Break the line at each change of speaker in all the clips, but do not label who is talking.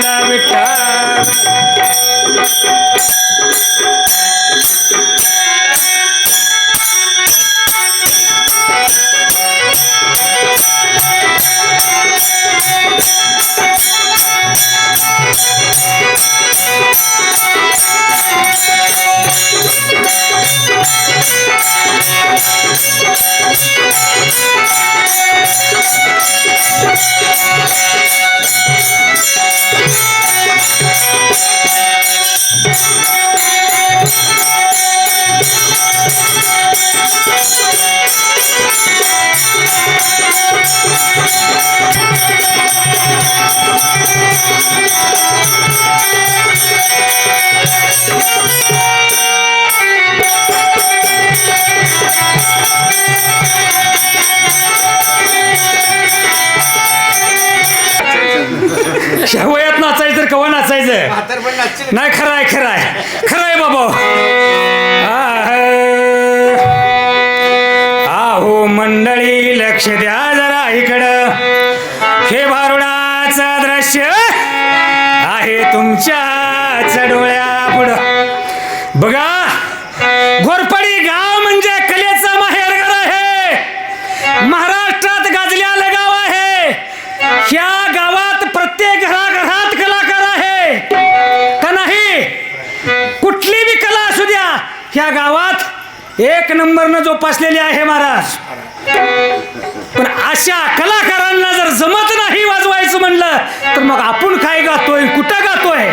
बोला विठ्ठल ह्या नाही खरं आहे खरं आहे. खरं आहे बाबा. आहो मंडळी लक्ष द्या जरा इकडं. हे भारुडाचं दृश्य आहे तुमच्या डोळ्या पुढं बघा आपल्या गावात एक नंबरनं जोपासलेली आहे महाराज. पण अशा कलाकारांना जर जमत नाही वाजवायचं म्हणलं तर मग आपण काय गातोय कुठं गातोय?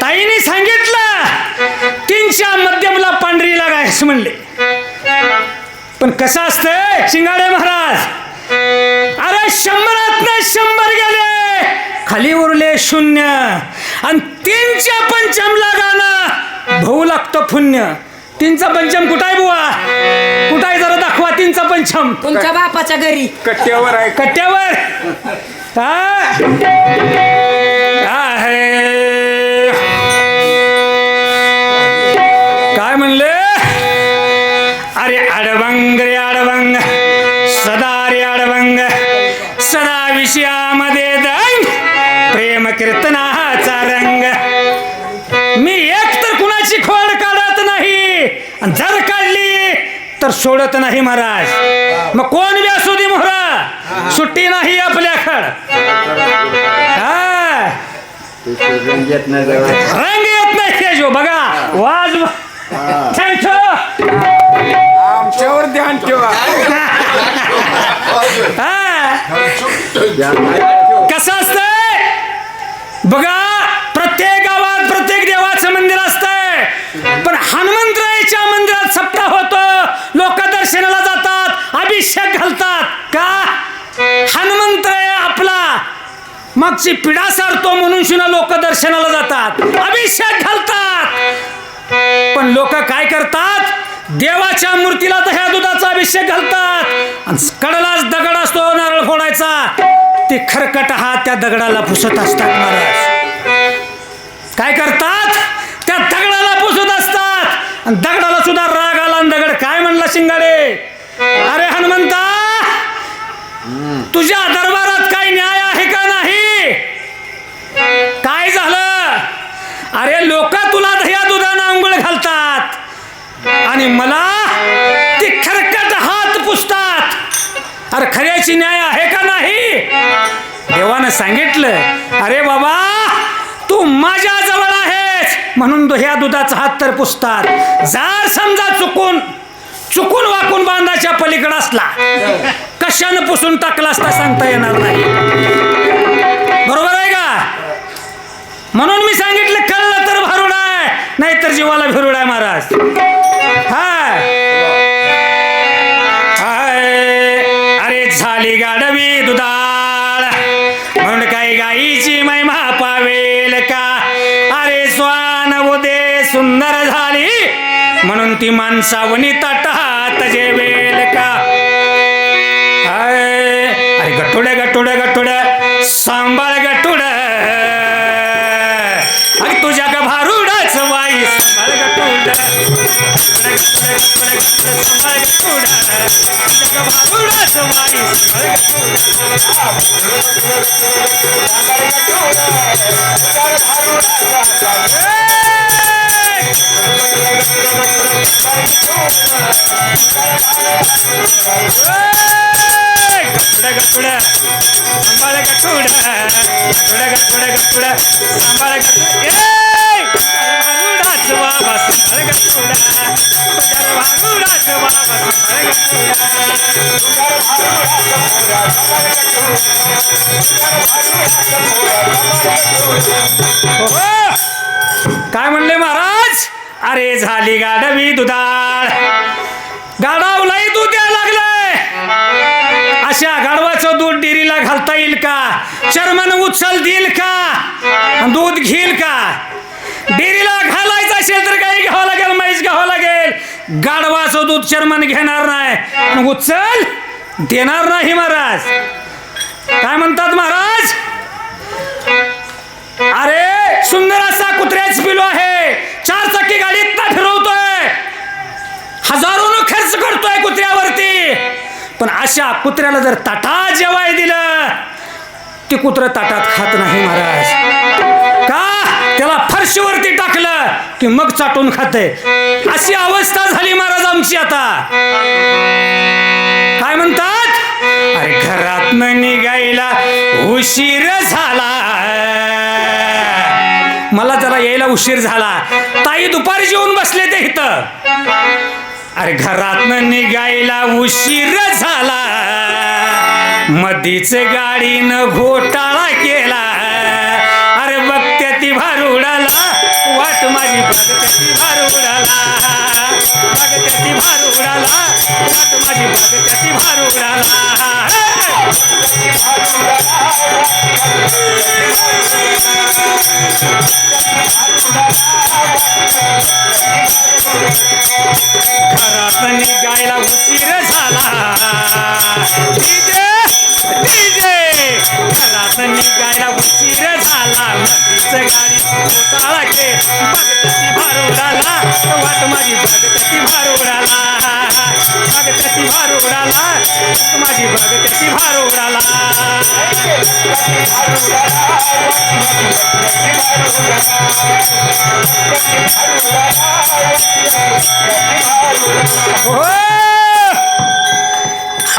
ताईने सांगितलं तीनच्या मध्यमला पांढरी लागायचं म्हणले. पण कसं असतंय शिंगाडे महाराज? अरे शंभरात शंभर गेले खाली उरले शून्य. आणि तीनच्या पंचमला भाऊ लागतं पुण्य. तीनचा पंचम कुठाय बुवा? कुठाय जरा दाखवा तीनचा पंचम.
तुमच्या बापाच्या घरी.
कट्ट्यावर आहे.
कट्ट्यावर? हा? आहे. काय म्हणले? अरे अडवंग रे अडवंग सदा रे अडवंग सदा विषयामध्ये दंग प्रेम कीर्तनाचा रंग आणि जर काढली तर सोडत नाही महाराज. मग कोण बी असू दे मोहरा? सुट्टी नाही आपल्याकड हा.
रंग येत नाही
तेजो बघा. वाज
आमच्यावर ध्यान ठेवा.
हा. कसं असतंय? बघा प्रत्येक गावात प्रत्येक देवाचं मंदिर असतंय. पण हनुमंतरायाच्या मंदिरात सप्ताह होतो. लोक दर्शनाला जातात अभिषेक घालतात. का? हनुमंत आपला. मागची पिढा सारतो म्हणून शिना लोक दर्शनाला जातात. अभिषेक घालतात. पण लोक काय करतात? देवाच्या मूर्तीला दह्या दुधाचा अभिषेक घालतात. कडलाच दगड असतो नारळ फोडायचा. ते खरकट हा त्या दगडाला पुसत असतात महाराज. काय करतात? त्या दगडाला पुसत असतात. आणि दगडाला सुद्धा हनुमंता शिंगाडे. अरे हनुमंता तुझ्या दरबारात काही न्याय आहे का नाही? काय झालं? अरे लोक तुला दह्या दुधानं आंघोळ घालतात आणि मला ती खरकट हात पुसतात. अरे खऱ्याची न्याय आहे का नाही? देवानं सांगितलं अरे बाबा तू माझ्या जवळ आहेस. म्हणून ह्या दुधाचा हात तर पुसतात. जर समजा चुकून चुकून वाकून बांधाच्या पलीकडे असला कशानं पुसून टाकला असता सांगता येणार नाही. बरोबर आहे का? म्हणून मी सांगितलं कळलं तर भारुड आहे नाहीतर जीवाला भिरुड आहे महाराज. हाय. हाय. अरे झाली गाडवी दुधाळ. म्हणून काही गाईची महिमा पावेल का? अरे स्वान उदे सुंदर झाली. म्हणून ती माणसावणी ताट சம்பாள கட்டுட கட்டுட கட்டுட கட்டுட சம்பாள கட்டுட ஏ சுவா வாசம் கட்டுட काय म्हणले महाराज? अरे झाली गाडवी दुधाळ. गाडावलाही दूध द्यायला लागले. अशा गाढवाचं दूध डेअरीला घालता येईल का? चर्मन उचल देईल का? दूध घेईल का? डेअरीला गाढवाचं दूध चर्मन घेणार नाही. आणि उचल देणार नाही महाराज. काय म्हणतात महाराज? अरे सुंदर असा कुत्र्याच पिलो आहे. चार चाकी गाडीत ना फिरवतोय. हजारो खर्च करतोय कुत्र्यावरती. पण अशा कुत्र्याला जर ताटात जेवाय दिलं ते कुत्र ताटात खात नाही महाराज. का? त्याला फरशीवरती टाकलं की मग चाटून खाते. अशी अवस्था झाली महाराज आमची आता. काय म्हणतात? अरे घरात निघायला उशीर झाला. मला जरा यायला उशीर झाला. ताई दुपारी जेवून बसले ते इथं. अरे घरात निघायला उशीर झाला. मधीच गाडीनं घोटाळा केला. भारुडाला वाट माझी बघते ती भारुडाला बघते ती भारुडाला वाट माझी बघते ती भारुडाला भार उडाला. माझी बघती भारुडाला हो!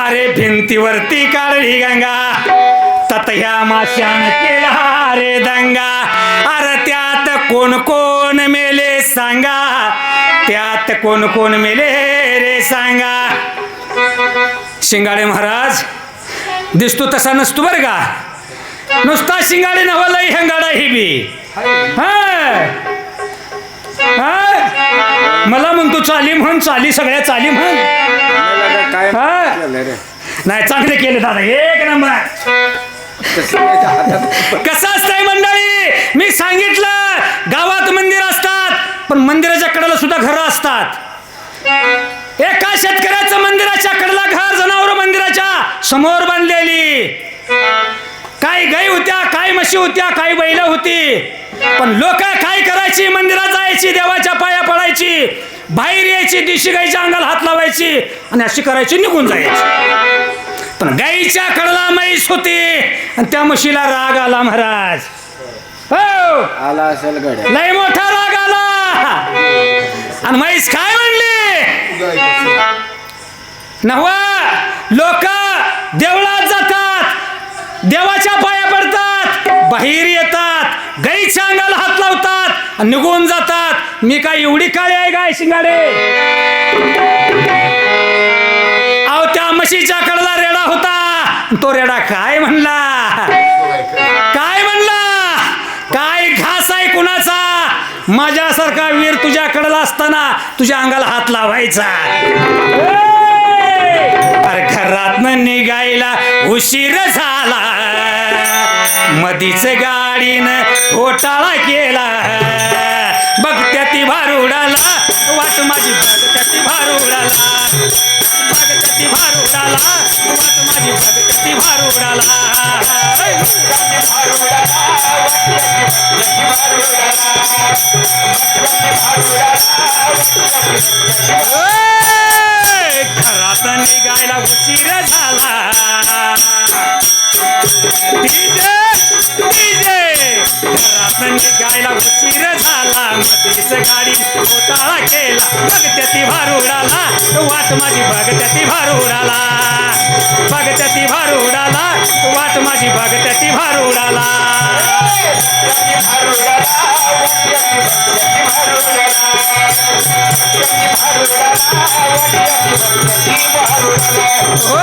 अरे भिंतीवरती काढली गंगा. तत ह्या माश्यान केला अरे दंगा. अरे त्यात कोण कोण मेले सांगा. त्यात कोण कोण मेले रे सांगा. शिंगाडे महाराज. दिसतो तसा नसतो बरं का? नुसता शिंगाडे नवलाही हेंगाडा ही बी. हा हा? मला म्हणतो चाली म्हण चाली सगळ्या चाली म्हण? नाही चांगले केले दादा एक नंबर.
कसं
असतंय मंडळी? मी सांगितलं गावात मंदिर असतात पण मंदिराच्या कडेला सुद्धा घरं असतात. एका शेतकऱ्याचं मंदिराच्या कडेला घर जनावर मंदिराच्या समोर बांधलेली. काही गाई होत्या काही म्हशी होत्या काही बैल होती. पण लोक काय करायची? मंदिरात जायची देवाच्या पाया पडायची बाहेर यायची देशी गाईच्या अंगाला हात लावायची आणि अशी करायची निघून जायची. पण गाईच्या कडला म्हैस होती आणि त्या म्हशीला राग आला महाराज. हो.
आला असेल
लय मोठा राग आणि म्हैस काय म्हणली? नव्हा लोक देवळात जातात देवाच्या पाया पडतात बाहेर येतात गाईच्या अंगाला हात लावतात निघून जातात. मी काय एवढी काळी आहे गाय शिंगाडे? अहो त्या म्हशीच्या कडला रेडा होता. तो रेडा काय म्हणला? काय म्हणला? काय घास आहे कुणाचा? माझ्यासारखा वीर तुझ्या कडला असताना तुझ्या अंगाला हात लावायचा! अरे घरात निघायला उशीर झाला मधीच गाडीनं घोटाळा केला. बघत्या ती भारुडाला वाट माझी बघत्या ती भारुडाला. बघत्या ती भारुडाला वाट माझी बघत्या ती भारुडाला. ए! घरात निघायला उशीर झाला. जायला उशीर झाला. मधीच गाडी घोटाळा केला. बघत्या भार उडाला. वाट माझी बघत्या ती भारुडाला बघत्या भार उडाला. वाट माझी बघत्या ती भारुडाला हो!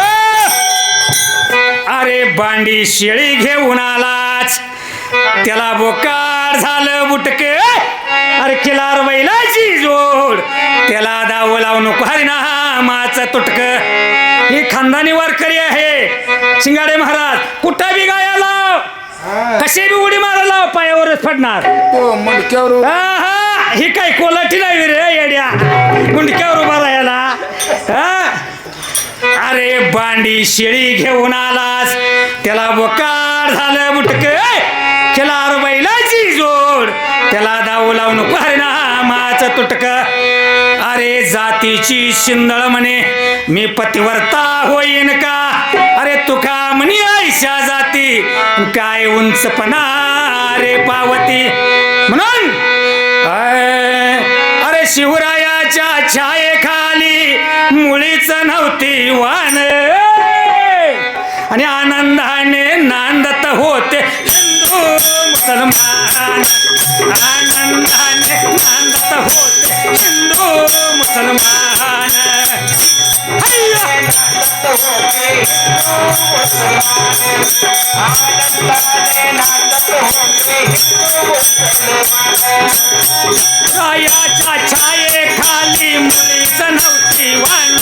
अरे बांडी शेळी घेऊन आलाच. त्याला बोका बोकार झालं बुटके. अरे किलार बैलाची जोड. त्याला दाव लावू नको. हरी ना माचं तुटक. ही खानदानी वारकरी आहे. शिंगाडे महाराज कुठं बी गाया लाव कशी बी उडी मारा लाव पायावरच पडणार?
हो मुंडक्यावर
ही काय कोलाटी नाही रे येड्या. गुंडक्यावर उभा राहायला? अरे बांडी शेळी घेऊन आलास. त्याला बोकार झालं मुटक केला बैलाची जोड. त्याला दाऊ लावून नको माच तुटक. अरे जातीची शिंदळ म्हणे मी पतिवर्ता होईन का? अरे तुका म्हणी आयशा जाती काय उंचपणा रे पावती? म्हणून अरे शिवरायाच्या छायेखाली मुळीच नव्हती वाण आणि आनंदाने नांदत होते. हिंदू, मुसलमान, आनंदाने नांदत होते. हिंदू, मुसलमान! रायाच्या छाये खाली मुलीच नव्हती वाण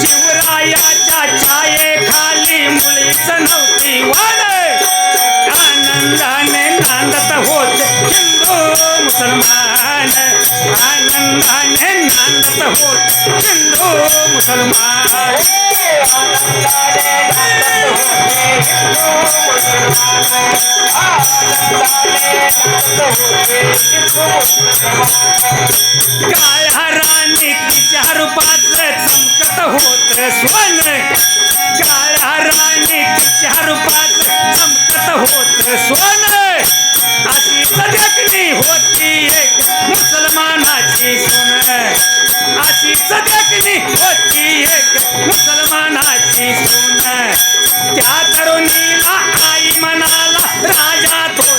शिवरायाच्या छाये मुलीच नव्हती वाण आनंदाने नांदत होत हिंदू मुसलमान आनंदाने नांदत होत हिंदू मुसलमान काळ्या राणी सून होती एक मुसलमानाची सून त्या तरुणीला आई म्हणाला राजा तो